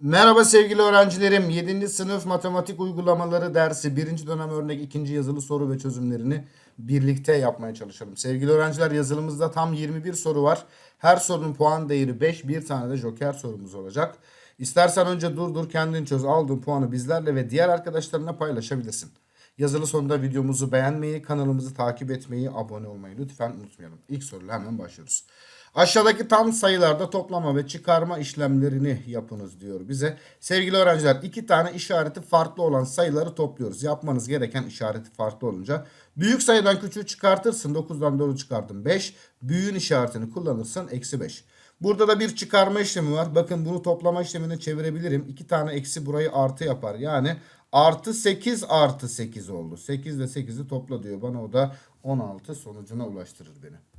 Merhaba sevgili öğrencilerim. 7. sınıf matematik uygulamaları dersi 1. dönem örnek 2. yazılı soru ve çözümlerini birlikte yapmaya çalışalım. Sevgili öğrenciler yazılımızda tam 21 soru var. Her sorunun puan değeri 5. Bir tane de joker sorumuz olacak. İstersen önce dur dur kendin çöz. Aldığın puanı bizlerle ve diğer arkadaşlarına paylaşabilirsin. Yazılı sonunda videomuzu beğenmeyi, kanalımızı takip etmeyi, abone olmayı lütfen unutmayalım. İlk soruyla hemen başlıyoruz. Aşağıdaki tam sayılarda toplama ve çıkarma işlemlerini yapınız diyor bize. Sevgili öğrenciler iki tane işareti farklı olan sayıları topluyoruz. Yapmanız gereken işareti farklı olunca. Büyük sayıdan küçüğü çıkartırsın. 9'dan 4'ü çıkarttın 5. Büyüğün işaretini kullanırsan eksi 5. Burada da bir çıkarma işlemi var. Bakın bunu toplama işlemine çevirebilirim. İki tane eksi burayı artı yapar. Yani artı 8 artı 8 oldu. 8 ile 8'i topla diyor bana. O da 16 sonucuna ulaştırır beni.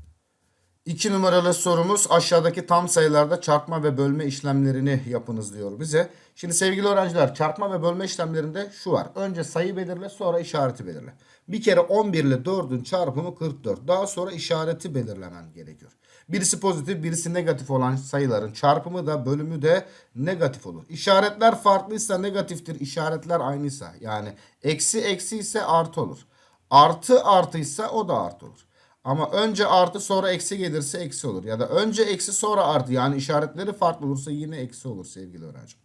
2 numaralı sorumuz aşağıdaki tam sayılarda çarpma ve bölme işlemlerini yapınız diyor bize. Şimdi sevgili öğrenciler çarpma ve bölme işlemlerinde şu var. Önce sayı belirle sonra işareti belirle. Bir kere 11 ile 4'ün çarpımı 44. Daha sonra işareti belirlemen gerekiyor. Birisi pozitif birisi negatif olan sayıların çarpımı da bölümü de negatif olur. İşaretler farklıysa negatiftir. İşaretler aynıysa yani eksi eksi ise artı olur. Artı artıysa o da artı olur. Ama önce artı sonra eksi gelirse eksi olur. Ya da önce eksi sonra artı yani işaretleri farklı olursa yine eksi olur sevgili öğrencim.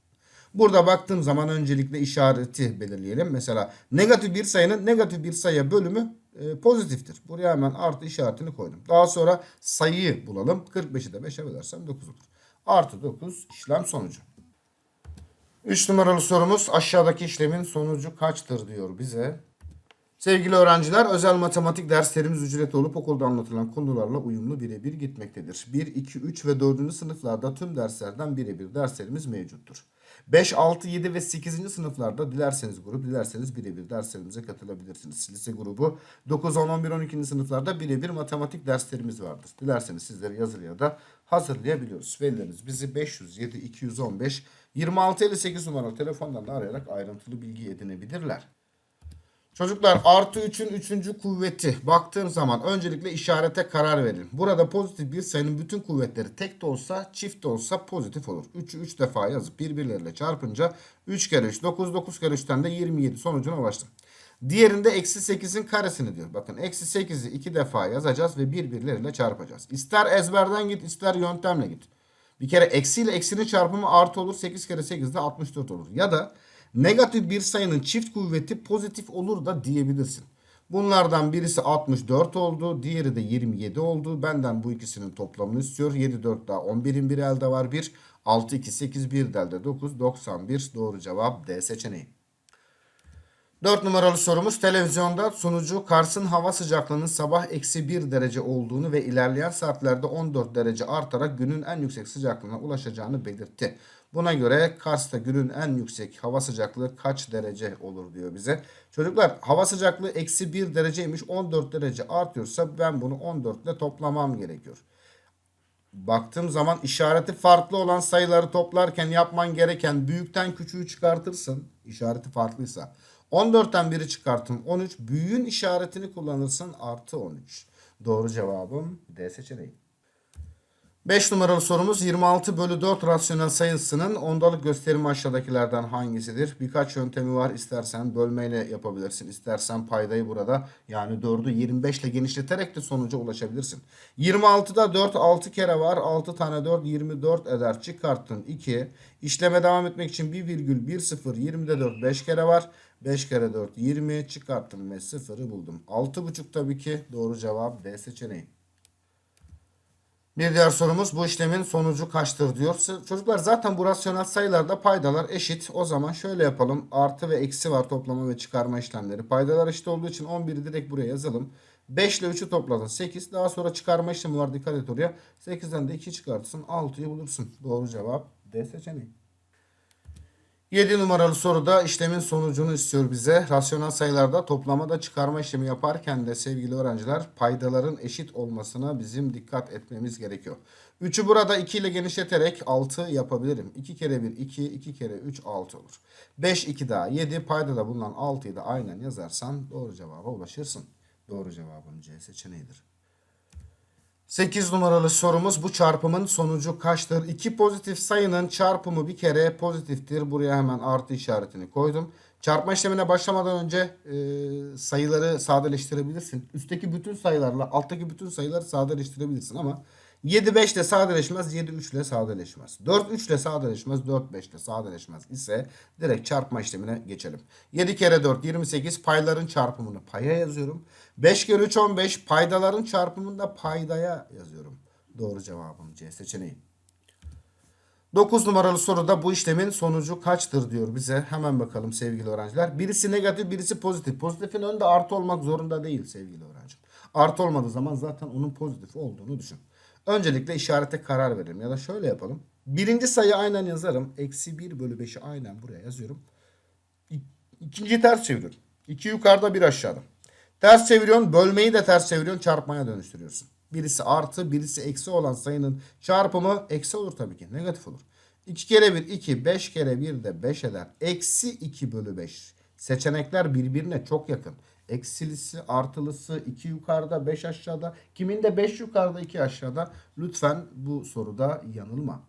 Burada baktığım zaman öncelikle işareti belirleyelim. Mesela negatif bir sayının negatif bir sayıya bölümü e, pozitiftir. Buraya hemen artı işaretini koydum. Daha sonra sayıyı bulalım. 45'i de 5'e bölersem 9 olur. Artı 9 işlem sonucu. 3 numaralı sorumuz aşağıdaki işlemin sonucu kaçtır diyor bize. Sevgili öğrenciler, özel matematik derslerimiz ücretli olup okulda anlatılan konularla uyumlu birebir gitmektedir. 1, 2, 3 ve 4. sınıflarda tüm derslerden birebir derslerimiz mevcuttur. 5, 6, 7 ve 8. sınıflarda dilerseniz grup, dilerseniz birebir derslerimize katılabilirsiniz. Lise grubu 9, 10, 11, 12. sınıflarda birebir matematik derslerimiz vardır. Dilerseniz sizleri yazılı ya da hazırlayabiliyoruz. Velileriniz bizi 507 215 26 58 numaralı telefondan da arayarak ayrıntılı bilgi edinebilirler. Çocuklar artı 3'ün 3. kuvveti baktığın zaman öncelikle işarete karar verin. Burada pozitif bir sayının bütün kuvvetleri tek de olsa çift de olsa pozitif olur. 3'ü 3 defa yazıp birbirleriyle çarpınca 3 kere 3 9 9 kere 3'ten de 27 sonucuna ulaştım. Diğerinde eksi 8'in karesini diyor. Bakın eksi 8'i 2 defa yazacağız ve birbirleriyle çarpacağız. İster ezberden git ister yöntemle git. Bir kere eksi ile eksinin çarpımı artı olur. 8 kere 8 de 64 olur. Ya da negatif bir sayının çift kuvveti pozitif olur da diyebilirsin. Bunlardan birisi 64 oldu. Diğeri de 27 oldu. Benden bu ikisinin toplamını istiyor. 7 4 daha 11'in bir elde var 1. 6 2 8 1 elde 9 91 doğru cevap D seçeneği. 4 numaralı sorumuz televizyonda sunucu Kars'ın hava sıcaklığının sabah eksi 1 derece olduğunu ve ilerleyen saatlerde 14 derece artarak günün en yüksek sıcaklığına ulaşacağını belirtti. Buna göre Kars'ta günün en yüksek hava sıcaklığı kaç derece olur diyor bize. Çocuklar hava sıcaklığı eksi 1 dereceymiş 14 derece artıyorsa ben bunu 14 ile toplamam gerekiyor. Baktığım zaman işareti farklı olan sayıları toplarken yapman gereken büyükten küçüğü çıkartırsın. İşareti farklıysa. 14'ten biri çıkartın 13. Büyüğün işaretini kullanırsın artı 13. Doğru cevabım D seçeneği. 5 numaralı sorumuz 26 bölü 4 rasyonel sayısının ondalık gösterimi aşağıdakilerden hangisidir? Birkaç yöntemi var. İstersen bölmeyle yapabilirsin. İstersen paydayı burada yani 4'ü 25 ile genişleterek de sonuca ulaşabilirsin. 26'da 4 6 kere var. 6 tane 4 24 eder. Çıkarttın 2. İşleme devam etmek için 1 virgül 1 0 20'de 4 5 kere var. 5 kere 4 20 çıkarttım ve 0'ı buldum. 6,5 tabii ki doğru cevap D seçeneği. Bir diğer sorumuz bu işlemin sonucu kaçtır diyor. Çocuklar zaten bu rasyonel sayılarda paydalar eşit. O zaman şöyle yapalım. Artı ve eksi var toplama ve çıkarma işlemleri. Paydalar eşit olduğu için 11'i direkt buraya yazalım. 5 ile 3'ü topladın 8. Daha sonra çıkarma işlemi var dikkat et oraya. 8'den de 2 çıkartırsın 6'yı bulursun. Doğru cevap D seçeneği. 7 numaralı soruda işlemin sonucunu istiyor bize. Rasyonel sayılarda toplamada çıkarma işlemi yaparken de sevgili öğrenciler paydaların eşit olmasına bizim dikkat etmemiz gerekiyor. 3'ü burada 2 ile genişleterek 6 yapabilirim. 2 kere 1 2, 2 kere 3 6 olur. 5 2 daha 7 paydada bulunan 6'yı da aynen yazarsan doğru cevaba ulaşırsın. Doğru cevabım C seçeneğidir. 8 numaralı sorumuz bu çarpımın sonucu kaçtır? İki pozitif sayının çarpımı bir kere pozitiftir. Buraya hemen artı işaretini koydum. Çarpma işlemine başlamadan önce e, sayıları sadeleştirebilirsin. Üstteki bütün sayılarla alttaki bütün sayıları sadeleştirebilirsin ama 7 5 ile sadeleşmez, 7 3 ile sadeleşmez. 4 3 ile sadeleşmez, 4 5 ile sadeleşmez ise direkt çarpma işlemine geçelim. 7 kere 4 28 payların çarpımını paya yazıyorum. 5 kere 3 15 paydaların çarpımını da paydaya yazıyorum. Doğru cevabım C seçeneği. 9 numaralı soruda bu işlemin sonucu kaçtır diyor bize. Hemen bakalım sevgili öğrenciler. Birisi negatif, birisi pozitif. Pozitifin önünde artı olmak zorunda değil sevgili öğrencim. Artı olmadığı zaman zaten onun pozitif olduğunu düşün. Öncelikle işarete karar verelim. Ya da şöyle yapalım. Birinci sayı aynen yazarım. Eksi 1 bölü 5'i aynen buraya yazıyorum. İkinciyi ters çeviriyorum. 2 yukarıda bir aşağıda. Ters çeviriyorsun. Bölmeyi de ters çeviriyorsun. Çarpmaya dönüştürüyorsun. Birisi artı birisi eksi olan sayının çarpımı eksi olur tabii ki. Negatif olur. 2 kere 1 2. 5 kere 1 de 5 eder. Eksi 2 bölü 5. Seçenekler birbirine çok yakın. Eksilisi, artılısı 2 yukarıda 5 aşağıda. Kimin de 5 yukarıda 2 aşağıda. Lütfen bu soruda yanılma.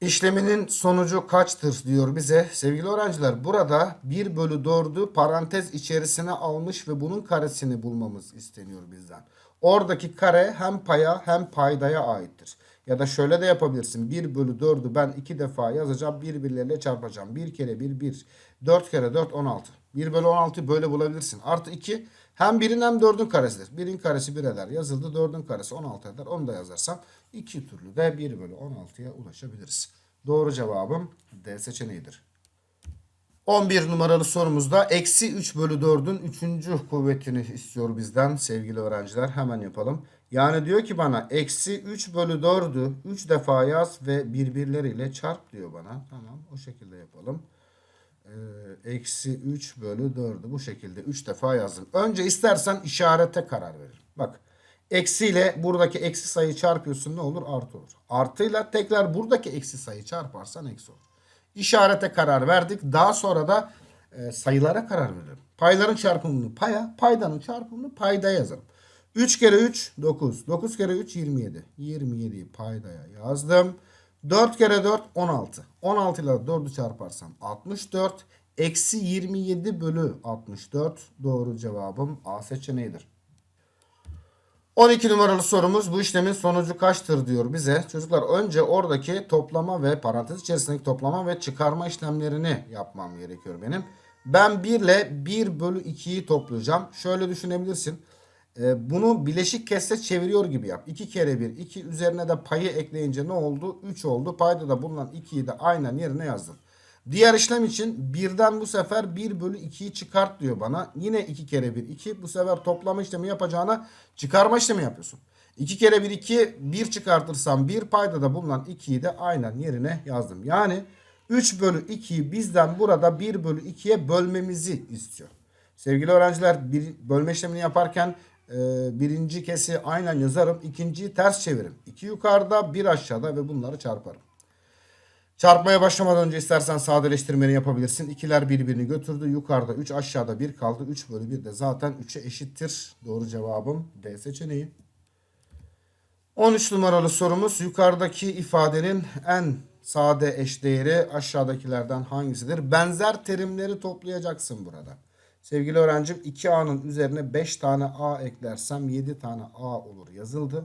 İşleminin sonucu kaçtır diyor bize. Sevgili öğrenciler burada 1 bölü 4'ü parantez içerisine almış ve bunun karesini bulmamız isteniyor bizden. Oradaki kare hem paya hem paydaya aittir. Ya da şöyle de yapabilirsin. 1 bölü 4'ü ben 2 defa yazacağım. Birbirleriyle çarpacağım. 1 kere 1 1. 4 kere 4 16. 1 bölü 16 böyle bulabilirsin. Artı 2 hem 1'in hem 4'ün karesidir. 1'in karesi 1 eder. Yazıldı 4'ün karesi 16 eder. Onu da yazarsam iki türlü de 1 bölü 16'ya ulaşabiliriz. Doğru cevabım D seçeneğidir. 11 numaralı sorumuzda eksi 3 bölü 4'ün 3. kuvvetini istiyor bizden sevgili öğrenciler. Hemen yapalım. Yani diyor ki bana eksi 3 bölü 4'ü 3 defa yaz ve birbirleriyle çarp diyor bana. Tamam o şekilde yapalım. Ee, Eksi 3 bölü 4'ü bu şekilde 3 defa yazdım. Önce istersen işarete karar verir. Bak eksiyle buradaki eksi sayı çarpıyorsun ne olur? Artı olur. Artıyla tekrar buradaki eksi sayı çarparsan eksi olur. İşarete karar verdik. Daha sonra da e, sayılara karar verelim. Payların çarpımını paya, paydanın çarpımını payda yazalım. 3 kere 3 9. 9 kere 3 27. 27'yi paydaya yazdım. 4 kere 4 16. 16 ile 4'ü çarparsam 64. Eksi 27 bölü 64. Doğru cevabım A seçeneğidir. 12 numaralı sorumuz bu işlemin sonucu kaçtır diyor bize. Çocuklar önce oradaki toplama ve parantez içerisindeki toplama ve çıkarma işlemlerini yapmam gerekiyor benim. Ben 1 ile 1 bölü 2'yi toplayacağım. Şöyle düşünebilirsin. Ee, bunu bileşik kesse çeviriyor gibi yap. 2 kere 1 2 üzerine de payı ekleyince ne oldu? 3 oldu. Payda da bulunan 2'yi de aynen yerine yazdım. Diğer işlem için birden bu sefer 1 bölü 2'yi çıkart diyor bana. Yine 2 kere 1 2. Bu sefer toplama işlemi yapacağına çıkarma işlemi yapıyorsun. 2 kere 1 2 1 çıkartırsam 1 payda da bulunan 2'yi de aynen yerine yazdım. Yani 3 bölü 2'yi bizden burada 1 bölü 2'ye bölmemizi istiyor. Sevgili öğrenciler bir bölme işlemini yaparken e, birinci kesi aynen yazarım. ikinciyi ters çeviririm. 2 yukarıda 1 aşağıda ve bunları çarparım. Çarpmaya başlamadan önce istersen sadeleştirmeni yapabilirsin. İkiler birbirini götürdü. Yukarıda 3 aşağıda 1 kaldı. 3 bölü 1 de zaten 3'e eşittir. Doğru cevabım D seçeneği. 13 numaralı sorumuz yukarıdaki ifadenin en sade eşdeğeri aşağıdakilerden hangisidir? Benzer terimleri toplayacaksın burada. Sevgili öğrencim 2A'nın üzerine 5 tane A eklersem 7 tane A olur yazıldı.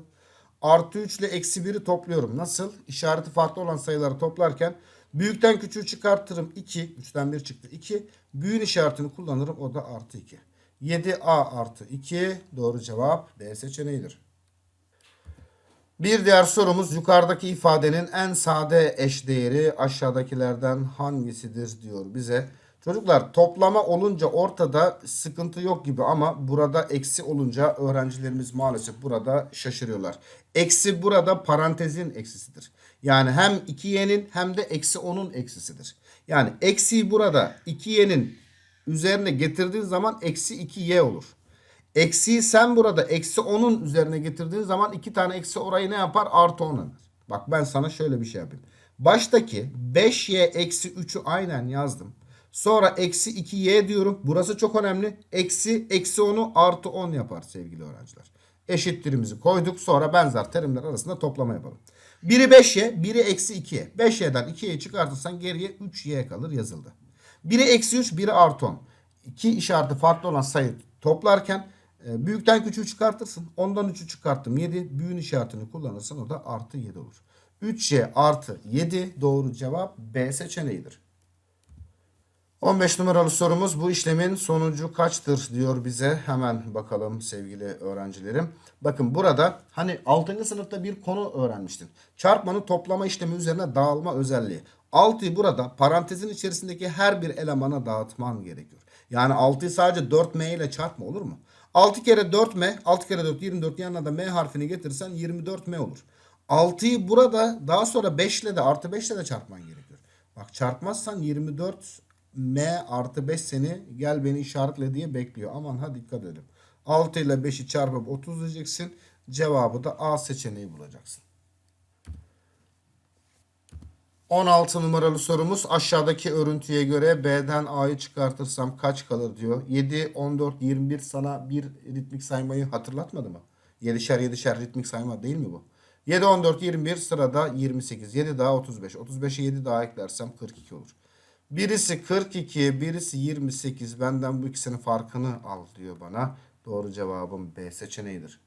Artı 3 ile eksi 1'i topluyorum. Nasıl? İşareti farklı olan sayıları toplarken büyükten küçüğü çıkartırım 2. 3'ten 1 çıktı 2. Büyüğün işaretini kullanırım o da artı 2. 7A artı 2 doğru cevap B seçeneğidir. Bir diğer sorumuz yukarıdaki ifadenin en sade eşdeğeri aşağıdakilerden hangisidir diyor bize. Çocuklar toplama olunca ortada sıkıntı yok gibi ama burada eksi olunca öğrencilerimiz maalesef burada şaşırıyorlar. Eksi burada parantezin eksisidir. Yani hem 2y'nin hem de eksi 10'un eksisidir. Yani eksiyi burada 2y'nin üzerine getirdiğin zaman eksi 2y olur. Eksiyi sen burada eksi 10'un üzerine getirdiğin zaman iki tane eksi orayı ne yapar? Artı 10 eder. Bak ben sana şöyle bir şey yapayım. Baştaki 5y eksi 3'ü aynen yazdım. Sonra eksi 2y diyorum. Burası çok önemli. Eksi eksi 10'u artı 10 yapar sevgili öğrenciler. Eşittirimizi koyduk. Sonra benzer terimler arasında toplama yapalım. Biri 5y, biri eksi 2y. 5y'den 2y'yi çıkartırsan geriye 3y kalır yazıldı. Biri eksi 3, biri artı 10. İki işareti farklı olan sayı toplarken e, büyükten küçüğü çıkartırsın. Ondan 3'ü çıkarttım 7. Büyüğün işaretini kullanırsan o da artı 7 olur. 3y artı 7 doğru cevap B seçeneğidir. 15 numaralı sorumuz bu işlemin sonucu kaçtır diyor bize. Hemen bakalım sevgili öğrencilerim. Bakın burada hani 6. sınıfta bir konu öğrenmiştin. Çarpmanın toplama işlemi üzerine dağılma özelliği. 6'yı burada parantezin içerisindeki her bir elemana dağıtman gerekiyor. Yani 6'yı sadece 4m ile çarpma olur mu? 6 kere 4m, 6 kere 4 24 yanına da m harfini getirirsen 24m olur. 6'yı burada daha sonra 5 ile de artı 5 ile de çarpman gerekiyor. Bak çarpmazsan 24 m artı 5 seni gel beni işaretle diye bekliyor. Aman ha dikkat edelim. 6 ile 5'i çarpıp 30 diyeceksin. Cevabı da A seçeneği bulacaksın. 16 numaralı sorumuz aşağıdaki örüntüye göre B'den A'yı çıkartırsam kaç kalır diyor. 7, 14, 21 sana bir ritmik saymayı hatırlatmadı mı? 7'şer 7'şer ritmik sayma değil mi bu? 7, 14, 21 sırada 28. 7 daha 35. 35'e 7 daha eklersem 42 olur. Birisi 42, birisi 28. Benden bu ikisinin farkını al diyor bana. Doğru cevabım B seçeneğidir.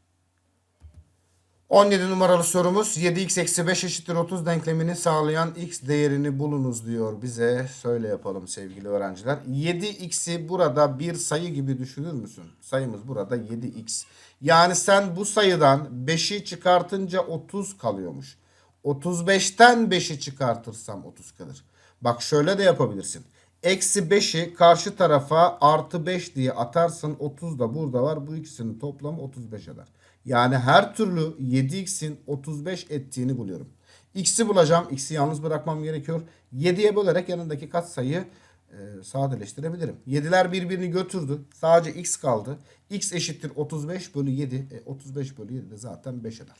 17 numaralı sorumuz 7x eksi 5 eşittir 30 denklemini sağlayan x değerini bulunuz diyor bize. Söyle yapalım sevgili öğrenciler. 7x'i burada bir sayı gibi düşünür müsün? Sayımız burada 7x. Yani sen bu sayıdan 5'i çıkartınca 30 kalıyormuş. 35'ten 5'i çıkartırsam 30 kalır. Bak şöyle de yapabilirsin. Eksi 5'i karşı tarafa artı 5 diye atarsın. 30 da burada var. Bu ikisinin toplamı 35 eder. Yani her türlü 7x'in 35 ettiğini buluyorum. X'i bulacağım. X'i yalnız bırakmam gerekiyor. 7'ye bölerek yanındaki katsayıyı e, sadeleştirebilirim. 7'ler birbirini götürdü. Sadece x kaldı. x eşittir 35 bölü 7. E, 35 bölü 7 de zaten 5 eder.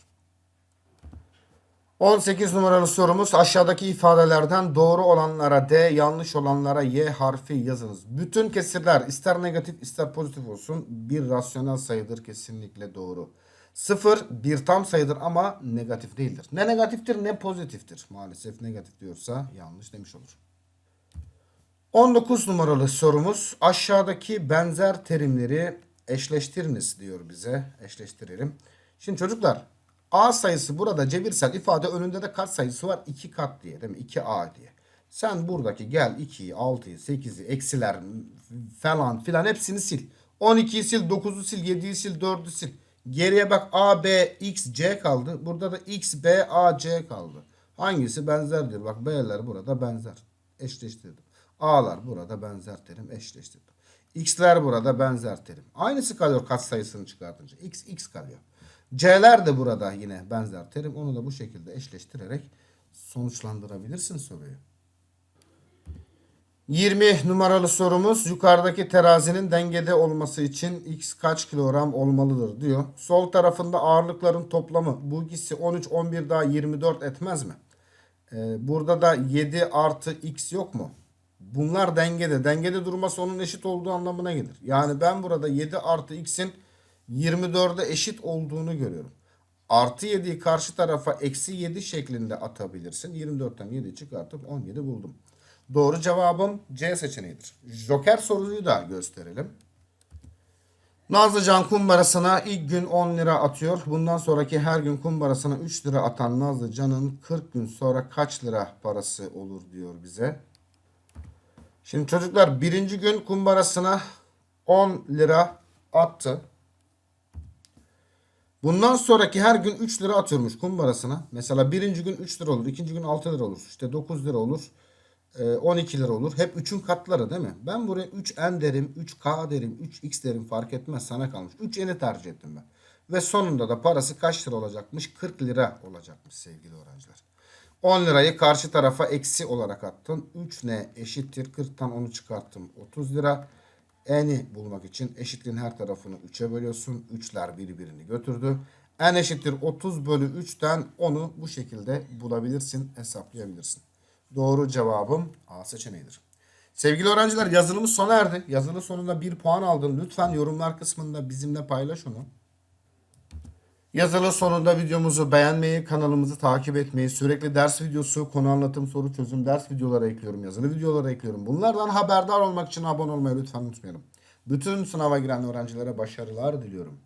18 numaralı sorumuz aşağıdaki ifadelerden doğru olanlara D, yanlış olanlara Y harfi yazınız. Bütün kesirler ister negatif ister pozitif olsun bir rasyonel sayıdır kesinlikle doğru. Sıfır bir tam sayıdır ama negatif değildir. Ne negatiftir ne pozitiftir. Maalesef negatif diyorsa yanlış demiş olur. 19 numaralı sorumuz aşağıdaki benzer terimleri eşleştiriniz diyor bize. Eşleştirelim. Şimdi çocuklar A sayısı burada cebirsel ifade önünde de kat sayısı var 2 kat diye değil mi? 2A diye. Sen buradaki gel 2'yi, 6'yı, 8'i, eksiler falan filan hepsini sil. 12'yi sil, 9'u sil, 7'yi sil, 4'ü sil. Geriye bak A, B, X, C kaldı. Burada da X, B, A, C kaldı. Hangisi benzerdir? Bak B'ler burada benzer. Eşleştirdim. A'lar burada benzer terim eşleştirdim. X'ler burada benzer terim. Aynısı kalıyor kat sayısını çıkartınca. X, X kalıyor. C'ler de burada yine benzer terim. Onu da bu şekilde eşleştirerek sonuçlandırabilirsin soruyu. 20 numaralı sorumuz yukarıdaki terazinin dengede olması için x kaç kilogram olmalıdır diyor. Sol tarafında ağırlıkların toplamı bu ikisi 13 11 daha 24 etmez mi? Ee, burada da 7 artı x yok mu? Bunlar dengede. Dengede durması onun eşit olduğu anlamına gelir. Yani ben burada 7 artı x'in 24'e eşit olduğunu görüyorum. Artı 7'yi karşı tarafa eksi 7 şeklinde atabilirsin. 24'ten 7 çıkartıp 17 buldum. Doğru cevabım C seçeneğidir. Joker soruyu da gösterelim. Nazlıcan kumbarasına ilk gün 10 lira atıyor. Bundan sonraki her gün kumbarasına 3 lira atan Nazlıcan'ın 40 gün sonra kaç lira parası olur diyor bize. Şimdi çocuklar birinci gün kumbarasına 10 lira attı. Bundan sonraki her gün 3 lira atıyormuş kumbarasına. Mesela birinci gün 3 lira olur. ikinci gün 6 lira olur. İşte 9 lira olur. 12 lira olur. Hep 3'ün katları değil mi? Ben buraya 3n derim, 3k derim, 3x derim fark etmez sana kalmış. 3n'i tercih ettim ben. Ve sonunda da parası kaç lira olacakmış? 40 lira olacakmış sevgili öğrenciler. 10 lirayı karşı tarafa eksi olarak attın. 3n eşittir 40'tan 10'u çıkarttım 30 lira. N'i bulmak için eşitliğin her tarafını 3'e bölüyorsun. 3'ler birbirini götürdü. N eşittir 30 bölü 3'ten 10'u bu şekilde bulabilirsin, hesaplayabilirsin. Doğru cevabım A seçeneğidir. Sevgili öğrenciler yazılımız sona erdi. Yazılı sonunda bir puan aldın. Lütfen yorumlar kısmında bizimle paylaş onu. Yazılı sonunda videomuzu beğenmeyi, kanalımızı takip etmeyi, sürekli ders videosu, konu anlatım, soru çözüm, ders videoları ekliyorum, yazılı videoları ekliyorum. Bunlardan haberdar olmak için abone olmayı lütfen unutmayalım. Bütün sınava giren öğrencilere başarılar diliyorum.